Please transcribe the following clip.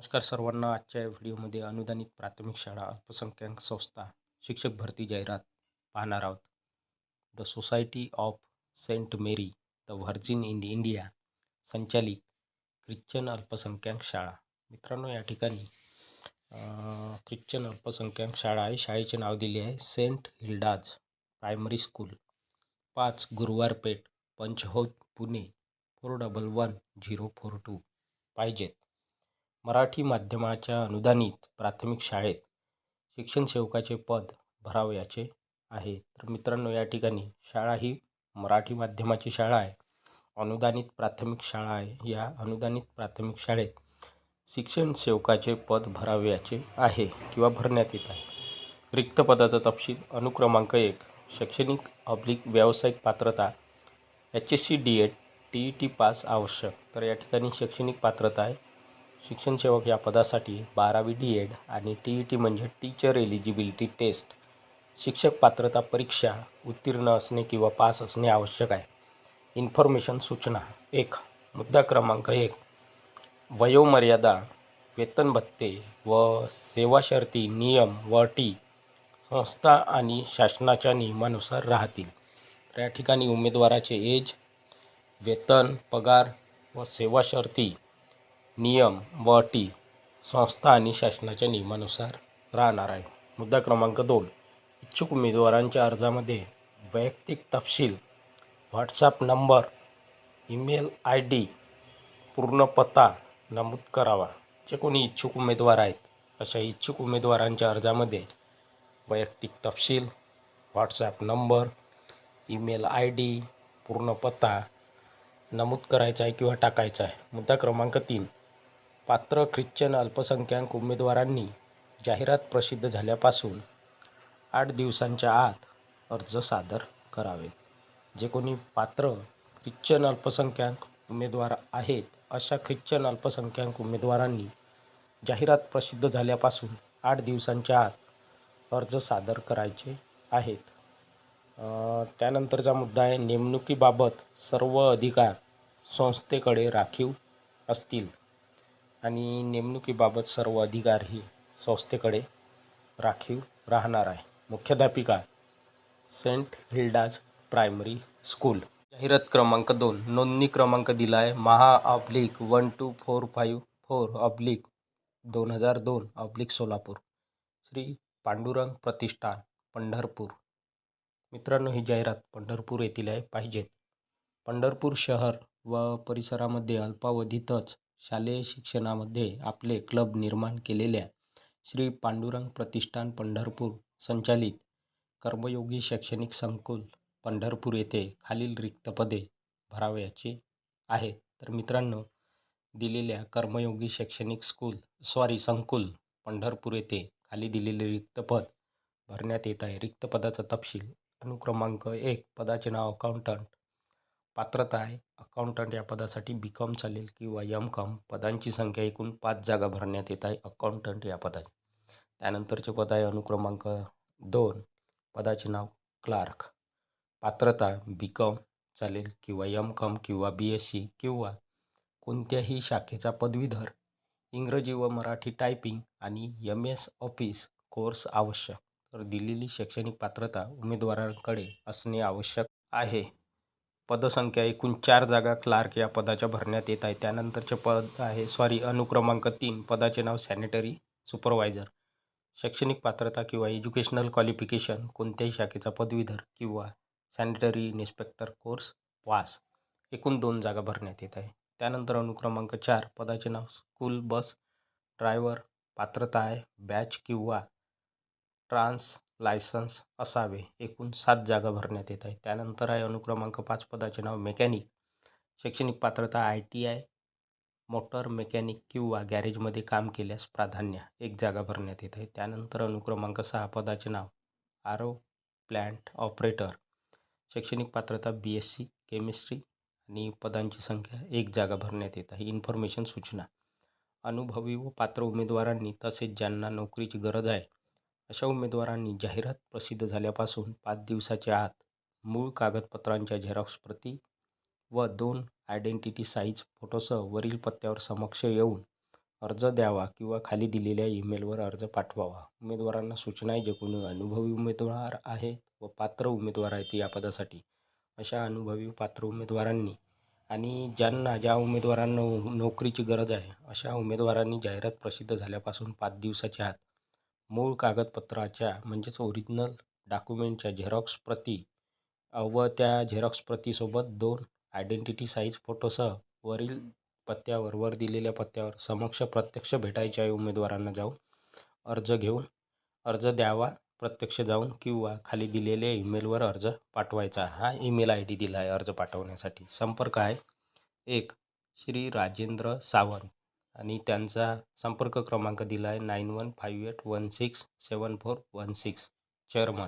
नमस्कार सर्वांना. आजच्या या व्हिडिओमध्ये अनुदानित प्राथमिक शाळा अल्पसंख्याक संस्था शिक्षक भरती जाहिरात पाहणार आहोत. The society of saint Mary the virgin in India संचालित ख्रिश्चन अल्पसंख्याक शाळा. मित्रांनो या ठिकाणी ख्रिश्चन अल्पसंख्याक शाळा आहे. शाळेचे नाव दिले आहे सेंट हिल्डाज प्रायमरी स्कूल पाच Guruwar Peth पंचहोत Pune four double one zero four two पाहिजेत. मराठी माध्यमाच्या अनुदानित प्राथमिक शाळेत शिक्षण सेवकाचे पद भरावयाचे आहे. तर मित्रांनो या ठिकाणी शाळा ही मराठी माध्यमाची शाळा आहे. अनुदानित प्राथमिक शाळा आहे. या अनुदानित प्राथमिक शाळेत शिक्षण सेवकाचे पद भरावयाचे आहे किंवा भरण्यात येत आहे. रिक्त पदाचा तपशील अनुक्रमांक एक शैक्षणिक अब्लिक व्यावसायिक पात्रता H S C D Ed T E T pass आवश्यक. तर या ठिकाणी शैक्षणिक पात्रता आहे. शिक्षण सेवक या पदासाठी बारावी डी एड आणि टी ई टी म्हणजे टीचर एलिजिबिलिटी टेस्ट शिक्षक पात्रता परीक्षा उत्तीर्ण असणे किंवा पास असणे आवश्यक आहे. इन्फॉर्मेशन सूचना एक. मुद्दा क्रमांक एक. वयोमर्यादा वेतन भत्ते व सेवा शर्ती नियम व टी संस्था आणि शासनाच्या नियमानुसार राहतील. तर या ठिकाणी उमेदवाराचे एज वेतन पगार व सेवा शर्ती नियम व अटी संस्था आणि शासनाच्या नियमानुसार राहणार आहे. मुद्दा क्रमांक दोन. इच्छुक उमेदवारांच्या अर्जामध्ये वैयक्तिक तपशील WhatsApp number email I D पूर्ण पत्ता नमूद करावा. जे कोणी इच्छुक उमेदवार आहेत अशा इच्छुक उमेदवारांच्या अर्जामध्ये वैयक्तिक तपशील WhatsApp number email I D पूर्ण पत्ता नमूद करायचा आहे किंवा टाकायचा आहे. मुद्दा क्रमांक तीन. पात्र ख्रिश्चन अल्पसंख्याक उमेदवारांनी जाहिरात प्रसिद्ध झाल्यापासून आठ दिवसांच्या आत अर्ज सादर करावेत जे कोणी पात्र ख्रिश्चन अल्पसंख्याक उमेदवार आहेत अशा ख्रिश्चन अल्पसंख्याक उमेदवारांनी जाहिरात प्रसिद्ध झाल्यापासून आठ दिवसांच्या आत अर्ज सादर करायचे आहेत. त्यानंतरचा मुद्दा आहे नेमणुकीबाबत सर्व अधिकार संस्थेकडे राखीव असतील. आणि नेमणुकीबाबत सर्व अधिकार ही संस्थेकडे राखीव राहणार आहे. मुख्याध्यापिका सेंट हिल्डाज प्रायमरी स्कूल. जाहिरात क्रमांक दोन. नोंदणी क्रमांक दिला आहे Maha oblique one two four five four oblique दोन हजार दोन ऑब्लिक सोलापूर. श्री पांडुरंग प्रतिष्ठान पंढरपूर. मित्रांनो ही जाहिरात पंढरपूर येथील आहे. पाहिजेत. पंढरपूर शहर व परिसरामध्ये अल्पावधीतच शालेय शिक्षणामध्ये आपले क्लब निर्माण केलेल्या श्री पांडुरंग प्रतिष्ठान पंढरपूर संचालित कर्मयोगी शैक्षणिक संकुल पंढरपूर येथे खालील रिक्त पदे भरावयाची आहेत. तर मित्रांनो दिलेल्या कर्मयोगी शैक्षणिक स्कूल सॉरी संकुल पंढरपूर येथे खाली दिलेले रिक्त पद भरण्यात येत आहे. रिक्त पदाचा तपशील अनुक्रमांक एक पदाचे नाव अकाउंटंट पात्रता आहे. अकाउंटंट या पदासाठी बी कॉम चालेल किंवा यम कॉम पदांची संख्या एकूण पाच जागा भरण्यात येत आहे. अकाउंटंट या पदाची. त्यानंतरचे पद आहे अनुक्रमांक दोन. पदाचे नाव क्लार्क पात्रता बी कॉम चालेल किंवा यम कॉम किंवा बी एस सी किंवा कोणत्याही शाखेचा पदवीधर. इंग्रजी व मराठी टायपिंग आणि एम एस ऑफिस कोर्स आवश्यक. तर दिलेली शैक्षणिक पात्रता उमेदवारांकडे असणे आवश्यक आहे. पदसंख्या एकूण चार जागा क्लार्क या पदाच्या भरण्यात येत आहे. त्यानंतरचे पद आहे सॉरी अनुक्रमांक तीन. पदाचे नाव सॅनिटरी सुपरवायझर शैक्षणिक पात्रता किंवा एज्युकेशनल क्वालिफिकेशन कोणत्याही शाखेचा पदवीधर किंवा सॅनिटरी इन्स्पेक्टर कोर्स पास एकूण दोन जागा भरण्यात येत आहे. त्यानंतर अनुक्रमांक चार. पदाचे नाव स्कूल बस ड्रायव्हर पात्रता आहे बॅच किंवा ट्रान्स लायसन्स असावे. एकूण सात जागा भरण्यात येत आहे त्यानंतर आहे अनुक्रमांक पाच पदाचे नाव मेकॅनिक. शैक्षणिक पात्रता I T I. Motor mechanic किंवा गॅरेजमध्ये काम केल्यास प्राधान्य एक जागा भरण्यात येत आहे. त्यानंतर अनुक्रमांक सहा पदाचे नाव आरो प्लॅन्ट ऑपरेटर. शैक्षणिक पात्रता बी एस सी केमिस्ट्री आणि पदांची संख्या एक जागा भरण्यात येत आहे. इन्फॉर्मेशन सूचना. अनुभवी व पात्र उमेदवारांनी तसेच ज्यांना नोकरीची गरज आहे अशा उमेदवारांनी जाहिरात प्रसिद्ध झाल्यापासून पाच दिवसाच्या आत मूळ कागदपत्रांच्या झेरॉक्स प्रती व दोन आयडेंटिटी साईज फोटोसह वरील पत्त्यावर समक्ष येऊन अर्ज द्यावा किंवा खाली दिलेल्या ईमेलवर अर्ज पाठवावा. उमेदवारांना सूचना आहे जे कोणी अनुभवी उमेदवार आहेत व पात्र उमेदवार आहेत या पदासाठी. अशा अनुभवी पात्र उमेदवारांनी आणि ज्यांना ज्या उमेदवारांना नोकरीची गरज आहे अशा उमेदवारांनी जाहिरात प्रसिद्ध झाल्यापासून पाच दिवसाच्या आत मूळ कागदपत्राच्या म्हणजेच ओरिजिनल डॉक्युमेंटच्या झेरॉक्स प्रती व त्या झेरॉक्स प्रतीसोबत दोन आयडेंटिटी साईज फोटोसह वरील पत्त्यावर वर दिलेल्या पत्त्यावर समक्ष प्रत्यक्ष भेटायचे आहे उमेदवारांना जाऊन अर्ज घेऊन अर्ज द्यावा प्रत्यक्ष जाऊन किंवा खाली दिलेल्या ईमेलवर अर्ज पाठवायचा. हा ईमेल आय डी दिला आहे अर्ज पाठवण्यासाठी. संपर्क आहे एक श्री राजेंद्र सावंत. आणि त्यांचा संपर्क क्रमांक दिला आहे nine one five eight one six seven four one six. Chairman.